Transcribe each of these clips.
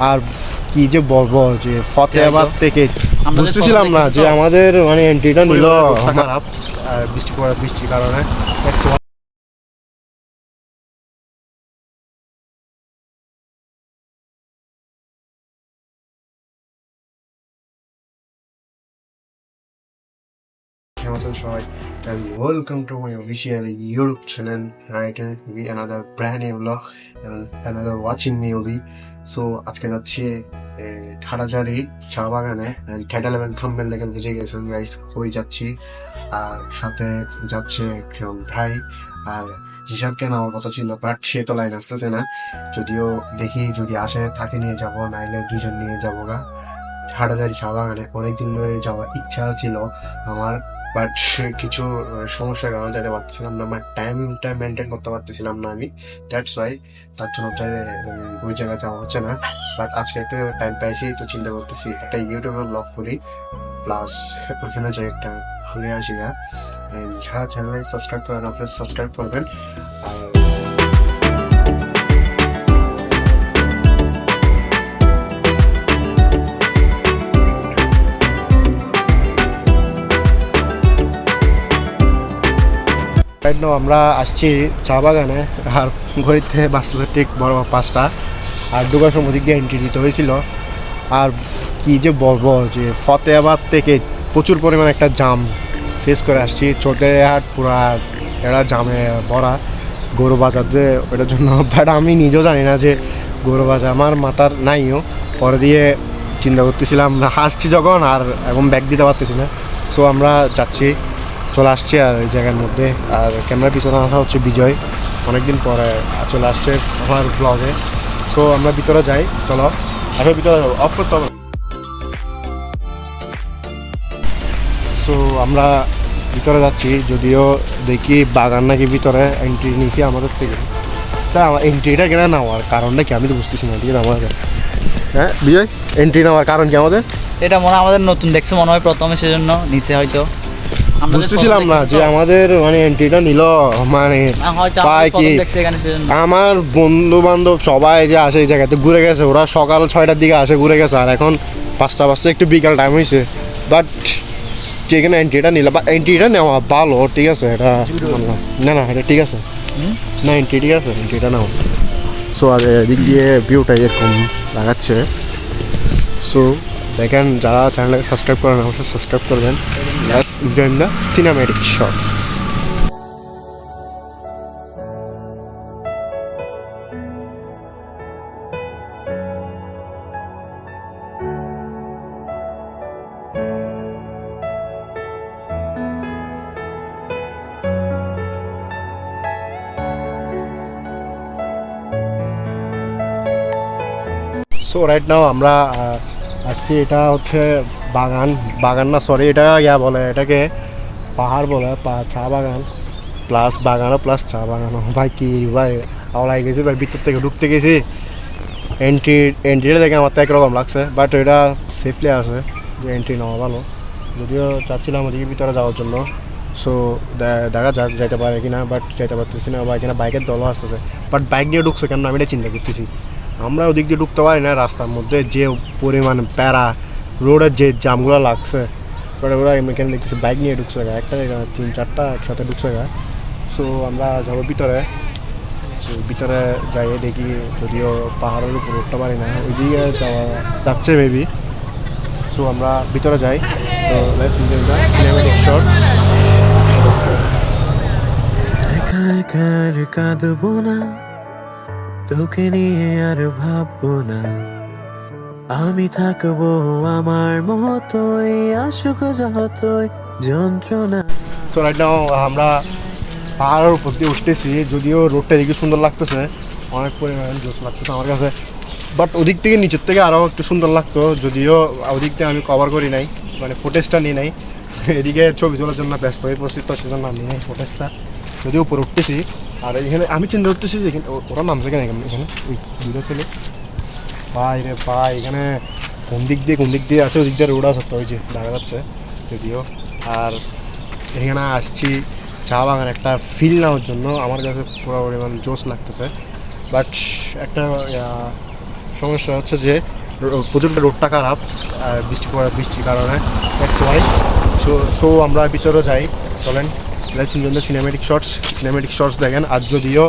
আর কি যে বলব যে ফতেহাবাদ থেকে বুঝতেছিলাম না যে আমাদের মানে এন্ট্রিটা নিল বৃষ্টি পড়া বৃষ্টির কারণে কেমন সবাই welcome to my official YouTube channel right with another brand new vlog, and another watching me only so, আজকে যাচ্ছি ঠাড়াঝাড়ি চা বাগানে ক্যাটা লেভেল থাম্বেল দেখে বুঝে গেছেন গাইস কই যাচ্ছি। আর সাথে যাচ্ছে একজন ভাই, আর জিসানকে আমার কথা ছিল বাট সে তো লাইন আসতেছে না। যদিও দেখি, যদি আসে, তাকে নিয়ে যাব, নাইলে দুজন নিয়ে যাব গা হাটাজারি চা বাগানে, অনেকদিন ধরে যাওয়ার ইচ্ছা ছিল, আমার বাট কিছু সমস্যার কারণে যেতে পারতেছিলাম না আমার টাইমটা মেনটেন করতে পারতেছিলাম না আমি। দ্যাটস ওয়াই তার জন্য ওই জায়গায় যাওয়া হচ্ছে না। বাট আজকে একটু টাইম পাইছি তো চিন্তা করতেছি, একটা ইউটিউবে ব্লগ করি। প্লাস ওইখানে যে একটা ঘুরে আসি যা চ্যানেলে সাবস্ক্রাইব করেন আপনারা সাবস্ক্রাইব করবেন। আর রাইট নাও আমরা আসছি চা বাগানে আর ঘড়িতে বাঁচতেছে ঠিক বড় পাঁচটা। আর দুবার সময় দিয়ে এন্ট্রি দিতে হয়েছিল। আর কি যে বলব যে ফতেহাবাদ থেকে প্রচুর পরিমাণে একটা জাম ফেস করে আসছি। চোটের হাট পুরা এরা জামে ভরা গরু বাজার যে ওটার জন্য। বাট আমি নিজেও জানি না যে গরু বাজার আমার মাথার নাইও। পরে দিয়ে চিন্তা করতেছিলাম হাসছি যখন আর এখন ব্যাগ দিতে পারতেছি না। সো আমরা যাচ্ছি। চলে আসছে আর এই জায়গার মধ্যে। আর ক্যামেরার পিছনে আসা হচ্ছে বিজয়। অনেকদিন পরে চলে আসছে আমার ব্লগে সো আমরা ভিতরে যাই, চলো। এখন ভিতরে যাব অফ করতে হবে। সো আমরা ভিতরে যাচ্ছি, যদিও দেখি বাগান নাকি ভিতরে এন্ট্রি নিয়েছি আমাদের থেকে। তা, আমার এন্ট্রিটা কেন নেওয়ার কারণটা কি আমি তো বুঝতেছি না ঠিক আছে আমাদের হ্যাঁ বিজয়? এন্ট্রি নেওয়ার কারণ কি আমাদের? এটা মনে হয় আমাদের নতুন, দেখছে মনে হয় প্রথমে সেজন্য, নিচে হয়তো। বুঝতেছিলাম না যে আমাদের মানে এন্ট্রিটা নিল মানে পায় কি? আমার বন্ধু বান্ধব সবাই যে আসে এই জায়গাতে ঘুরে গেছে। ওরা সকাল ছয়টার দিকে আসে ঘুরে গেছে। আর এখন পাঁচটা পাঁচটা একটু বিকাল টাইম হয়েছে বাট যেখানে এন্ট্রিটা নিলাম বা এন্ট্রিটা নেওয়া ভালো ঠিক আছে? এটা। না না এটা ঠিক আছে। না এন্ট্রি ঠিক আছে এন্ট্রিটা নাও। সো আর এদিক দিয়ে ভিউটা এরকম লাগাচ্ছে। সো দেখেন, যারা চ্যানেলটাকে সাবস্ক্রাইব করেন, অবশ্যই সাবস্ক্রাইব করবেন। Enjoy the cinematic shorts so right now আমরা আসছি, এটা হচ্ছে বাগান বাগান না সরি এটা ইয়া বলে, এটাকে পাহাড় বলে চা বাগান প্লাস বাগানও প্লাস চা বাগানও। ভাই, কি ভাই আওলাই গেছি, ভাই, ভিতর থেকে ঢুকতে গেছি। এন্ট্রি এন্ট্রিটা দেখে আমার তো একরকম লাগছে বাট এটা সেফলি আছে, যে এন্ট্রি নেওয়া ভালো। যদিও চাচ্ছিলাম ওদিকে ভিতরে যাওয়ার জন্য সো দেখা যাক, যাইতে পারে কিনা বাট যাইতে পারতেছি না, বা এখানে বাইকের দলও আসতেছে। বাট বাইক নিয়ে ঢুকছে কেন, আমি এটা চিন্তা করতেছি। আমরা ওদিক দিয়ে ঢুকতে পারি না, রাস্তার মধ্যে যে পরিমাণ প্যারা, রোডের যে জামগুলো লাগছে ওরা এখানে দেখতেছি বাইক নিয়ে ঢুকছে গা, একটা তিন চারটা একসাথে ঢুকছে গা। সো আমরা যাব ভিতরে। ভিতরে যাই, দেখি যদিও পাহাড়ের উপর উঠতে পারি না, ওইদিকে যাওয়া যাচ্ছে মেবি সো আমরা ভিতরে যাই। তো সিনেমেটিক শর্টস একা একা কাঁদবো না। তোকে নিয়ে আর ভাববো না। আমি থাকব আমার মতোই, আসুক যতই যন্ত্রণা। সো রাইট নাও আমরা পাহাড়ের উপর দিয়ে উঠতেছি, যদিও রোডটা এদিকে সুন্দর লাগতেছে, অনেক পরিমাণ জোস লাগতেছে আমার কাছে। বাট ওদিক থেকে নিচের থেকে আরও একটু সুন্দর লাগতো, যদিও ওদিক থেকে আমি কভার করি নাই মানে ফুটেজটা নিই নাই। এদিকে ছবি তোলার জন্য ব্যস্ত হয়ে পড়ছি, তো সেজন্য আমি নাই ফুটেজটা যদিও উপরে উঠতেছি। আর এখানে আমি চিন্তা করতেছি যে এখানে ওরা নামছে কেন এখানে এখানে ওই দুটো ছেলে। ভাই রে ভাই, এখানে কোন দিক দিয়ে, কোন দিক দিয়ে আছে, ওদিক দিয়ে রোড আছে তো, ওই যে দেখা যাচ্ছে যদিও। আর এখানে আসছি চা বাগান একটা ফিল নেওয়ার জন্য। আমার কাছে পুরো পরিমাণ জোশ লাগতেছে। বাট একটা সমস্যা হচ্ছে যে প্রচুর রোডটা খারাপ বৃষ্টি পড়া বৃষ্টির কারণে। দ্যাটস সো সো আমরা ভিতরে যাই, চলেন। Let's enjoy cinematic shorts cinematic shorts দেখেন। আর যদিও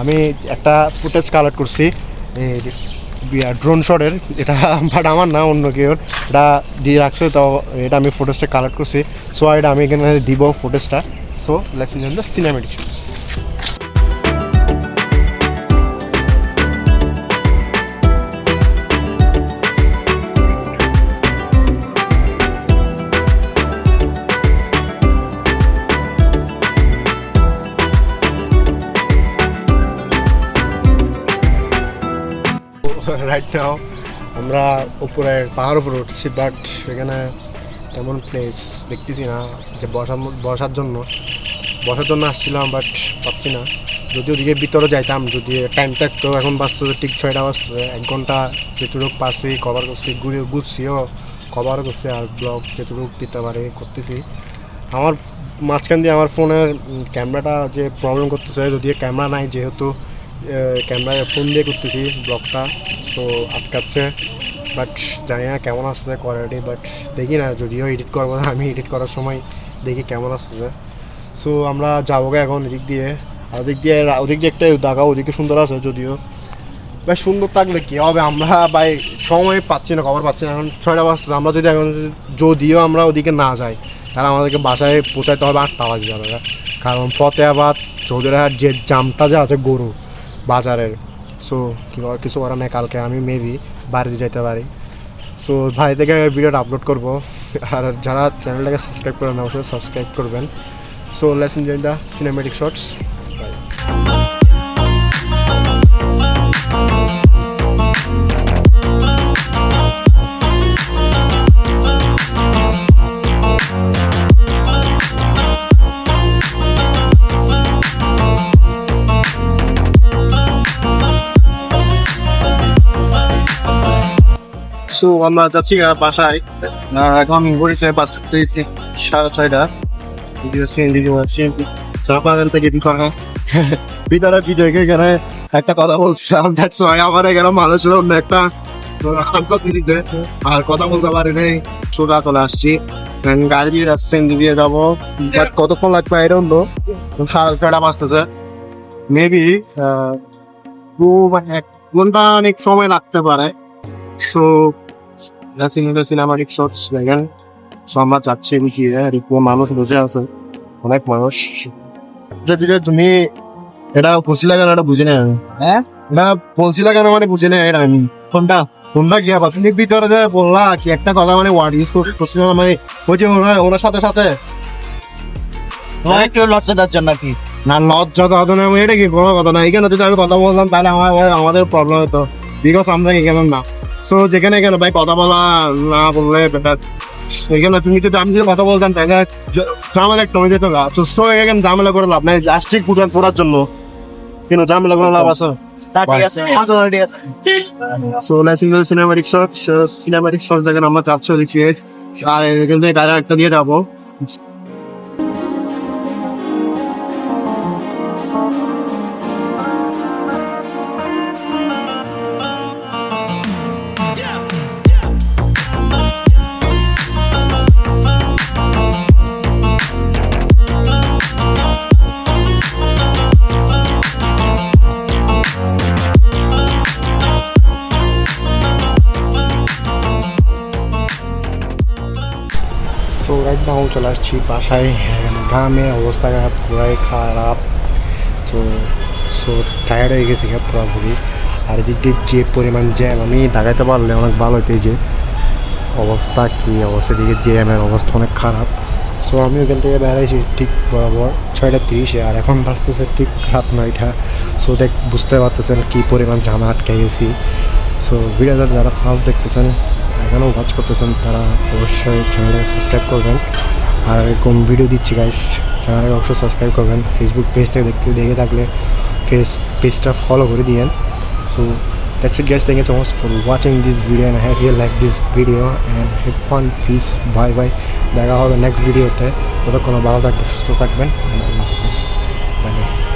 আমি একটা ফুটেজ কালেক্ট করছি ড্রোন শটের এটা বাট আমার না, অন্য কেউ এটা দিয়ে রাখছে, তো এটা আমি ফুটেজটা কালেক্ট করছি। সো এটা আমি এখানে দিব ফুটেজটা so enjoy cinematic shorts right now আমরা উপরে পাহাড় উপরে উঠছি বাট সেখানে তেমন প্লেস দেখতেছি না যে বসার ম- বসার জন্য। বসার জন্য আসছিলাম বাট পাচ্ছি না। যদি ওদিকে ভিতরে যাইতাম যদি টাইম থাকতো, এখন বাঁচতে ঠিক ছয়টা বাজছে। এক ঘণ্টা যেটুকু পাচ্ছি কভার করছি, ঘুরে ঘুরছিও কভার করছি আর ব্লগ যেটুকু দিতে পারে, করতেছি। আমার মাঝখান দিয়ে আমার ফোনের ক্যামেরাটা যে প্রবলেম করতেছে, যদিও ক্যামেরা নাই, যেহেতু ক্যামেরায় ফোন দিয়ে করতেছি ব্লগটা সো আটকাচ্ছে। বাট জানি না কেমন আসছে কোয়ালিটি বাট দেখি না, যদিও এডিট করব না, আমি এডিট করার সময় দেখি কেমন আসছে। সো আমরা যাব এখন এদিক দিয়ে। ওদিক দিয়ে ওদিক দিয়ে একটা দাগা ওদিকে সুন্দর আছে যদিও। ভাই সুন্দর থাকলে কী হবে? আমরা ভাই সময় পাচ্ছি না, খবর পাচ্ছি না। এখন ছয়টা বাজছে আমরা যদি এখন যদিও আমরা ওদিকে না যাই, তাহলে আমাদেরকে বাসায় পৌঁছাইতে হবে আটটা বাজে যাবে কারণ ফতেহাবাদ, চৌধুরীহাট যে জামটা যে আছে গরু, বাজারের সো কিংবা কিছু করার নাই কালকে, আমি মেবি বাড়িতে যেতে পারি। সো ভাই থেকে ভিডিওটা আপলোড করব। আর যারা চ্যানেলটাকে সাবস্ক্রাইব করেন অবশ্যই সাবস্ক্রাইব করবেন। So lesson join the cinematic shorts so আমরা যাচ্ছি বাসায়। এখন ঘড়িতে পাচ্ছি সাড়ে ছয়টা। ভিডিও সিন দিদি বলছি চা বাগান থেকে হয় ভিতরে বিজয়কে এখানে একটা কথা বলছিলাম দ্যাটস ওয়াই আমার এখানে মানুষের অন্য একটা। আনসার দিয়েছে। আর কথা বলতে পারি নাই। সোজা চলে আসছি। গাড়ি দিয়ে যাচ্ছি দিয়ে যাব। But কতক্ষণ লাগবে ডোন্ট নো সাড়ে ছয়টা বাজতেছে। মেবি দু এক ঘণ্টা অনেক সময় লাগতে পারে। সো সিনেমা সিনেমাটিক শর্টস দেখেন সো আমরা যাচ্ছি এদিকে এদিকে মানুষ বসে আছে অনেক মানুষ। যদি তুমি এটা পছিলা কেন? এটা বুঝি না। হ্যাঁ? এটা পলছিলা কেন মানে বুঝি না এটা আমি। কোনটা? কোনটা কি আবার তুমি ভিতরে যে বললা কি একটা কথা মানে ওয়ার্ড ইউজ করছিলাম মানে ওই যে ওরা ওনার সাথে সাথে। একটু লজ্জা যাচ্ছে নাকি না লজ্জা হতো না আমি এটা কি কোনো কথা না। এখানে যদি আমি কথা বলতাম তাহলে আমার আমাদের প্রবলেম হতো। বিকজ আমরা এখানে না। সো যেখানে এখানে ভাই কথা বলা না বললে বেটার এখানে তুমি যদি আমি যদি কথা বলতাম তাহলে ঝামেলা একটা হয়ে যেত না সো সো এখানে ঝামেলা করে লাভ নাই। লাস্টিক পুরান পড়ার জন্য। কিন্তু ঝামেলা করে লাভ আছে। সো লেসিং সিনেমাটিক শট সিনেমাটিক শট দেখেন আমরা যাচ্ছি ওদিকে আর এখান থেকে একটা দিয়ে যাব। নাও চলে আসছি বাসায়। গ্রামে অবস্থা খারাপ পুরাই খারাপ। তো সো টায়ার্ড হয়ে গেছি পুরোপুরি। আর এদিক দিয়ে যে পরিমাণ জ্যাম আমি দেখাইতে পারলে অনেক ভালো এই যে। অবস্থা কি অবস্থা দিকে জ্যামের অবস্থা অনেক খারাপ। সো আমি ওখান থেকে বেড়াইছি ঠিক বরাবর ছয়টা তিরিশে, আর এখন বাঁচতেছে ঠিক রাত নয়টা। সো দেখ, বুঝতে পারতেছেন কী পরিমাণ জামা আটকে গেছি। সো ভিডিওটা যারা ফার্স্ট দেখতেছেন এখনও ওয়াচ করতেছেন, তারা অবশ্যই চ্যানেলে সাবস্ক্রাইব করবেন। আর এরকম ভিডিও দিচ্ছি গাইস চ্যানেলটাকে অবশ্যই সাবস্ক্রাইব করবেন। ফেসবুক পেজ থেকে দেখতে দেখে থাকলে ফেস পেজটা ফলো করে দিয়েন। So that's it thank you so much for watching this video and I hope you like this video and have fun. Peace. Bye bye. দেখা হবে নেক্সট ভিডিওতে ততক্ষণ ভালো থাকবেন, সুস্থ থাকবেন বাই বাই